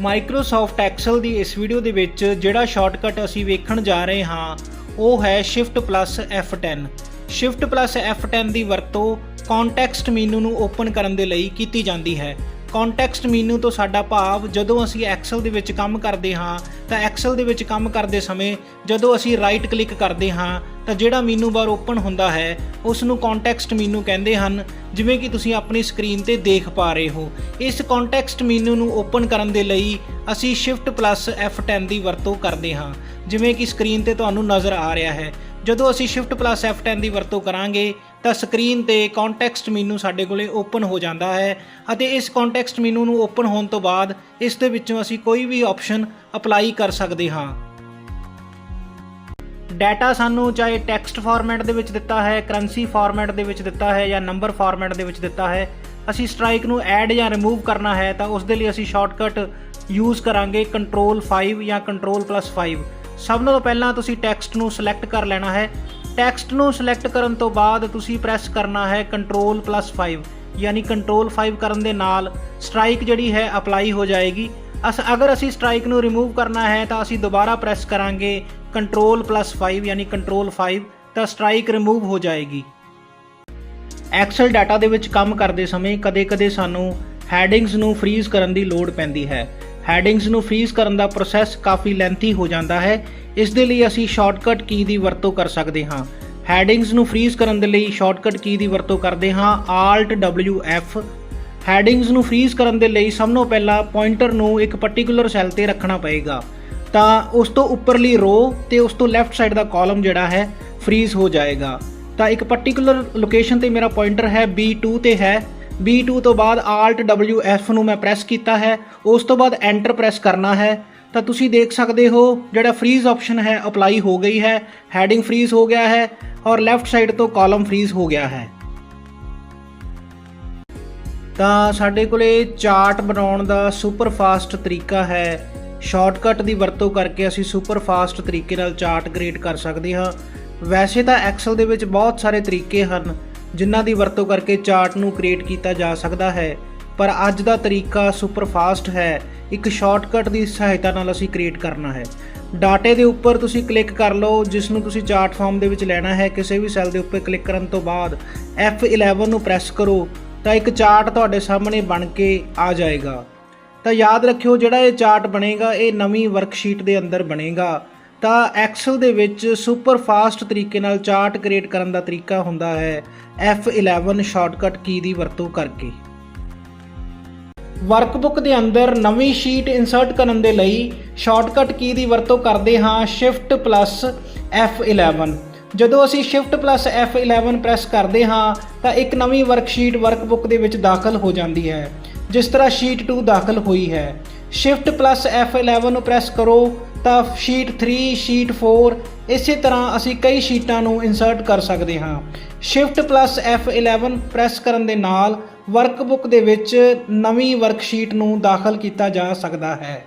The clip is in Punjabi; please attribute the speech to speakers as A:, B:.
A: ਮਾਈਕਰੋਸਾਫਟ ਐਕਸਲ ਦੀ ਇਸ ਵੀਡੀਓ ਦੇ ਵਿੱਚ ਜਿਹੜਾ ਸ਼ਾਰਟਕਟ ਅਸੀਂ ਵੇਖਣ ਜਾ ਰਹੇ ਹਾਂ, ਉਹ ਹੈ Shift F10 Shift F10 ਦੀ ਵਰਤੋਂ ਕੰਟੈਕਸਟ ਮੈਨੂ ਨੂੰ ਓਪਨ ਕਰਨ ਦੇ ਲਈ ਕੀਤੀ ਜਾਂਦੀ ਹੈ। ਕੰਟੈਕਸਟ ਮੀਨੂ ਤੋਂ ਸਾਡਾ ਭਾਵ ਜਦੋਂ ਅਸੀਂ ਐਕਸਲ ਦੇ ਵਿੱਚ ਕੰਮ ਕਰਦੇ ਹਾਂ, ਤਾਂ ਐਕਸਲ ਦੇ ਵਿੱਚ ਕੰਮ ਕਰਦੇ ਸਮੇਂ ਜਦੋਂ ਅਸੀਂ ਰਾਈਟ ਕਲਿੱਕ ਕਰਦੇ ਹਾਂ, ਤਾਂ ਜਿਹੜਾ ਮੀਨੂ ਬਾਰ ਓਪਨ ਹੁੰਦਾ ਹੈ ਉਸ ਨੂੰ ਕੰਟੈਕਸਟ ਮੀਨੂ ਕਹਿੰਦੇ ਹਨ, ਜਿਵੇਂ ਕਿ ਤੁਸੀਂ ਆਪਣੀ ਸਕਰੀਨ ਤੇ ਦੇਖ ਪਾ ਰਹੇ ਹੋ। ਇਸ ਕੰਟੈਕਸਟ ਮੀਨੂ ਨੂੰ ਓਪਨ ਕਰਨ ਦੇ ਲਈ ਅਸੀਂ ਸ਼ਿਫਟ Shift F10 ਦੀ ਵਰਤੋਂ ਕਰਦੇ ਹਾਂ, ਜਿਵੇਂ ਕਿ ਸਕਰੀਨ ਤੇ ਤੁਹਾਨੂੰ ਨਜ਼ਰ ਆ ਰਿਹਾ ਹੈ। ਜਦੋਂ ਅਸੀਂ Shift F10 ਦੀ ਵਰਤੋਂ ਕਰਾਂਗੇ, ਤਾਂ ਸਕਰੀਨ ਤੇ ਕੰਟੈਕਸਟ ਮੈਨੂ ਸਾਡੇ ਕੋਲੇ ਓਪਨ ਹੋ ਜਾਂਦਾ ਹੈ ਅਤੇ ਇਸ ਕੰਟੈਕਸਟ ਮੈਨੂ ਨੂੰ ਓਪਨ ਹੋਣ ਤੋਂ ਬਾਅਦ ਇਸ ਦੇ ਵਿੱਚੋਂ ਅਸੀਂ ਕੋਈ ਵੀ ਆਪਸ਼ਨ ਅਪਲਾਈ ਕਰ ਸਕਦੇ ਹਾਂ। ਡਾਟਾ ਸਾਨੂੰ ਚਾਹੇ ਟੈਕਸਟ ਫਾਰਮੈਟ ਦੇ ਵਿੱਚ ਦਿੱਤਾ ਹੈ ਕਰੰਸੀ ਫਾਰਮੈਟ ਦੇ ਵਿੱਚ ਦਿੱਤਾ ਹੈ ਜਾਂ ਨੰਬਰ ਫਾਰਮੈਟ ਦੇ ਵਿੱਚ ਦਿੱਤਾ ਹੈ, ਅਸੀਂ ਸਟ੍ਰਾਈਕ ਨੂੰ ਐਡ ਜਾਂ ਰਿਮੂਵ ਕਰਨਾ ਹੈ ਤਾਂ ਉਸ ਦੇ ਲਈ ਅਸੀਂ ਸ਼ਾਰਟਕਟ ਯੂਜ਼ ਕਰਾਂਗੇ ਕੰਟਰੋਲ 5 ਜਾਂ ਕੰਟਰੋਲ 5 ਸਭ ਨਾਲੋਂ ਪਹਿਲਾਂ ਤੁਸੀਂ ਟੈਕਸਟ ਨੂੰ ਸਿਲੈਕਟ ਕਰ ਲੈਣਾ ਹੈ। ਟੈਕਸਟ ਨੂੰ ਸਿਲੈਕਟ ਕਰਨ ਤੋਂ ਬਾਅਦ ਤੁਸੀਂ ਪ੍ਰੈਸ ਕਰਨਾ ਹੈ ਕੰਟਰੋਲ 5 ਯਾਨੀ ਕੰਟਰੋਲ 5 ਕਰਨ ਦੇ ਨਾਲ ਸਟ੍ਰਾਈਕ ਜਿਹੜੀ ਹੈ ਅਪਲਾਈ ਹੋ ਜਾਏਗੀ। ਅਸ, ਅਗਰ ਅਸੀਂ ਸਟ੍ਰਾਈਕ ਨੂੰ ਰਿਮੂਵ ਕਰਨਾ ਹੈ ਤਾਂ ਅਸੀਂ ਦੁਬਾਰਾ ਪ੍ਰੈਸ ਕਰਾਂਗੇ ਕੰਟਰੋਲ 5 ਯਾਨੀ ਕੰਟਰੋਲ 5 ਤਾਂ ਸਟ੍ਰਾਈਕ ਰਿਮੂਵ ਹੋ ਜਾਏਗੀ। ਐਕਸਲ ਡਾਟਾ ਦੇ ਵਿੱਚ ਕੰਮ ਕਰਦੇ ਸਮੇਂ ਕਦੇ-ਕਦੇ ਸਾਨੂੰ ਹੈਡਿੰਗਸ ਨੂੰ ਫ੍ਰੀਜ਼ ਕਰਨ ਦੀ ਲੋੜ ਪੈਂਦੀ ਹੈ। ਹੈਡਿੰਗਸ ਨੂੰ ਫ੍ਰੀਜ਼ ਕਰਨ ਦਾ ਪ੍ਰੋਸੈਸ ਕਾਫੀ ਲੈਂਥੀ ਹੋ ਜਾਂਦਾ ਹੈ। ਇਸ ਦੇ ਲਈ ਅਸੀਂ ਸ਼ਾਰਟਕਟ ਕੀ ਦੀ ਵਰਤੋਂ ਕਰ ਸਕਦੇ ਹਾਂ? ਹੈਡਿੰਗਸ ਨੂੰ ਫ੍ਰੀਜ਼ ਕਰਨ ਦੇ ਲਈ ਸ਼ਾਰਟਕਟ ਕੀ ਦੀ ਵਰਤੋਂ ਕਰਦੇ ਹਾਂ? Alt W F ਹੈਡਿੰਗਸ ਨੂੰ ਫ੍ਰੀਜ਼ ਕਰਨ ਦੇ ਲਈ ਸਭ ਤੋਂ ਪਹਿਲਾਂ ਪੁਆਇੰਟਰ ਨੂੰ ਇੱਕ ਪਾਰਟਿਕੂਲਰ ਸੈੱਲ ਤੇ ਰੱਖਣਾ ਪਏਗਾ। ਤਾਂ ਉਸ ਤੋਂ ਉੱਪਰਲੀ ਰੋ ਤੇ ਉਸ ਤੋਂ ਲੈਫਟ ਸਾਈਡ ਦਾ ਕਾਲਮ ਜਿਹੜਾ ਹੈ, ਫ੍ਰੀਜ਼ ਹੋ ਜਾਏਗਾ। ਤਾਂ ਇੱਕ ਪਾਰਟਿਕੂਲਰ ਲੋਕੇਸ਼ਨ ਤੇ ਮੇਰਾ ਪੁਆਇੰਟਰ ਹੈ B2 ਤੇ ਹੈ। B2 ਤੋਂ ਬਾਅਦ Alt W F ਨੂੰ ਮੈਂ ਪ੍ਰੈਸ ਕੀਤਾ ਹੈ, ਉਸ ਤੋਂ ਬਾਅਦ ਐਂਟਰ ਪ੍ਰੈਸ ਕਰਨਾ ਹੈ। ਤਾਂ ਤੁਸੀਂ ਦੇਖ ਸਕਦੇ ਹੋ, ਜਿਹੜਾ ਫ੍ਰੀਜ਼ ਆਪਸ਼ਨ ਹੈ ਅਪਲਾਈ ਹੋ ਗਈ ਹੈ ਹੈਡਿੰਗ ਫ੍ਰੀਜ਼ ਹੋ ਗਿਆ ਹੈ ਔਰ ਲੈਫਟ ਸਾਈਡ ਤੋਂ ਕਾਲਮ ਫ੍ਰੀਜ਼ ਹੋ ਗਿਆ ਹੈ। ਤਾਂ ਸਾਡੇ ਕੋਲੇ ਚਾਰਟ ਬਣਾਉਣ ਦਾ ਸੁਪਰ ਫਾਸਟ ਤਰੀਕਾ ਹੈ। ਸ਼ਾਰਟਕਟ ਦੀ ਵਰਤੋਂ ਕਰਕੇ ਅਸੀਂ ਸੁਪਰ ਫਾਸਟ ਤਰੀਕੇ ਨਾਲ ਚਾਰਟ ਕ੍ਰੀਏਟ ਕਰ ਸਕਦੇ ਹਾਂ। ਵੈਸੇ ਤਾਂ ਐਕਸਲ ਦੇ ਵਿੱਚ ਬਹੁਤ ਸਾਰੇ ਤਰੀਕੇ ਹਨ। ਜਿਨ੍ਹਾਂ ਦੀ ਵਰਤੋਂ ਕਰਕੇ ਚਾਰਟ ਨੂੰ ਕ੍ਰੀਏਟ ਕੀਤਾ ਜਾ ਸਕਦਾ ਹੈ। ਪਰ ਅੱਜ ਦਾ ਤਰੀਕਾ ਸੁਪਰ ਫਾਸਟ ਹੈ। ਇੱਕ ਸ਼ਾਰਟਕਟ ਦੀ ਸਹਾਇਤਾ ਨਾਲ ਅਸੀਂ ਕ੍ਰੀਏਟ ਕਰਨਾ ਹੈ। ਡਾਟੇ ਦੇ ਉੱਪਰ ਤੁਸੀਂ ਕਲਿੱਕ ਕਰ ਲਓ, ਜਿਸ ਨੂੰ ਤੁਸੀਂ ਚਾਰਟ ਫਾਰਮ ਦੇ ਵਿੱਚ ਲੈਣਾ ਹੈ। ਕਿਸੇ ਵੀ ਸੈੱਲ ਦੇ ਉੱਪਰ ਕਲਿੱਕ ਕਰਨ ਤੋਂ ਬਾਅਦ F11 ਨੂੰ ਪ੍ਰੈਸ ਕਰੋ, ਤਾਂ ਇੱਕ ਚਾਰਟ ਤੁਹਾਡੇ ਸਾਹਮਣੇ ਬਣ ਕੇ ਆ ਜਾਏਗਾ। ਤਾਂ ਯਾਦ ਰੱਖਿਓ, ਜਿਹੜਾ ਇਹ ਚਾਰਟ ਬਣੇਗਾ, ਇਹ ਨਵੀਂ ਵਰਕਸ਼ੀਟ ਦੇ ਅੰਦਰ ਬਣੇਗਾ। ਤਾਂ ਐਕਸਲ ਦੇ ਵਿੱਚ ਸੁਪਰ ਫਾਸਟ ਤਰੀਕੇ ਨਾਲ ਚਾਰਟ ਕ੍ਰੀਏਟ ਕਰਨ ਦਾ ਤਰੀਕਾ ਹੁੰਦਾ ਹੈ F11 ਸ਼ਾਰਟਕਟ ਕੀ ਦੀ ਵਰਤੋਂ ਕਰਕੇ। ਵਰਕਬੁੱਕ ਦੇ ਅੰਦਰ ਨਵੀਂ ਸ਼ੀਟ ਇਨਸਰਟ ਕਰਨ ਦੇ ਲਈ ਸ਼ਾਰਟਕਟ ਕੀ ਦੀ ਵਰਤੋਂ ਕਰਦੇ ਹਾਂ ਸ਼ਿਫਟ Shift F11 ਜਦੋਂ ਅਸੀਂ ਸ਼ਿਫਟ Shift F11 ਪ੍ਰੈਸ ਕਰਦੇ ਹਾਂ, ਤਾਂ ਇੱਕ ਨਵੀਂ ਵਰਕਸ਼ੀਟ ਵਰਕਬੁੱਕ ਦੇ ਵਿੱਚ ਦਾਖਲ ਹੋ ਜਾਂਦੀ ਹੈ, ਜਿਸ ਤਰ੍ਹਾਂ ਸ਼ੀਟ 2 ਦਾਖਲ ਹੋਈ ਹੈ। ਸ਼ਿਫਟ Shift F11 ਨੂੰ ਪ੍ਰੈਸ ਕਰੋ ਤਾਂ ਸ਼ੀਟ 3 ਸ਼ੀਟ 4 ਇਸੇ ਤਰ੍ਹਾਂ ਅਸੀਂ ਕਈ ਸ਼ੀਟਾਂ ਨੂੰ ਇਨਸਰਟ ਕਰ ਸਕਦੇ ਹਾਂ। ਸ਼ਿਫਟ Shift F11 ਪ੍ਰੈਸ ਕਰਨ ਦੇ ਨਾਲ ਵਰਕਬੁੱਕ ਦੇ ਵਿੱਚ ਨਵੀਂ ਵਰਕਸ਼ੀਟ ਨੂੰ ਦਾਖਲ ਕੀਤਾ ਜਾ ਸਕਦਾ ਹੈ।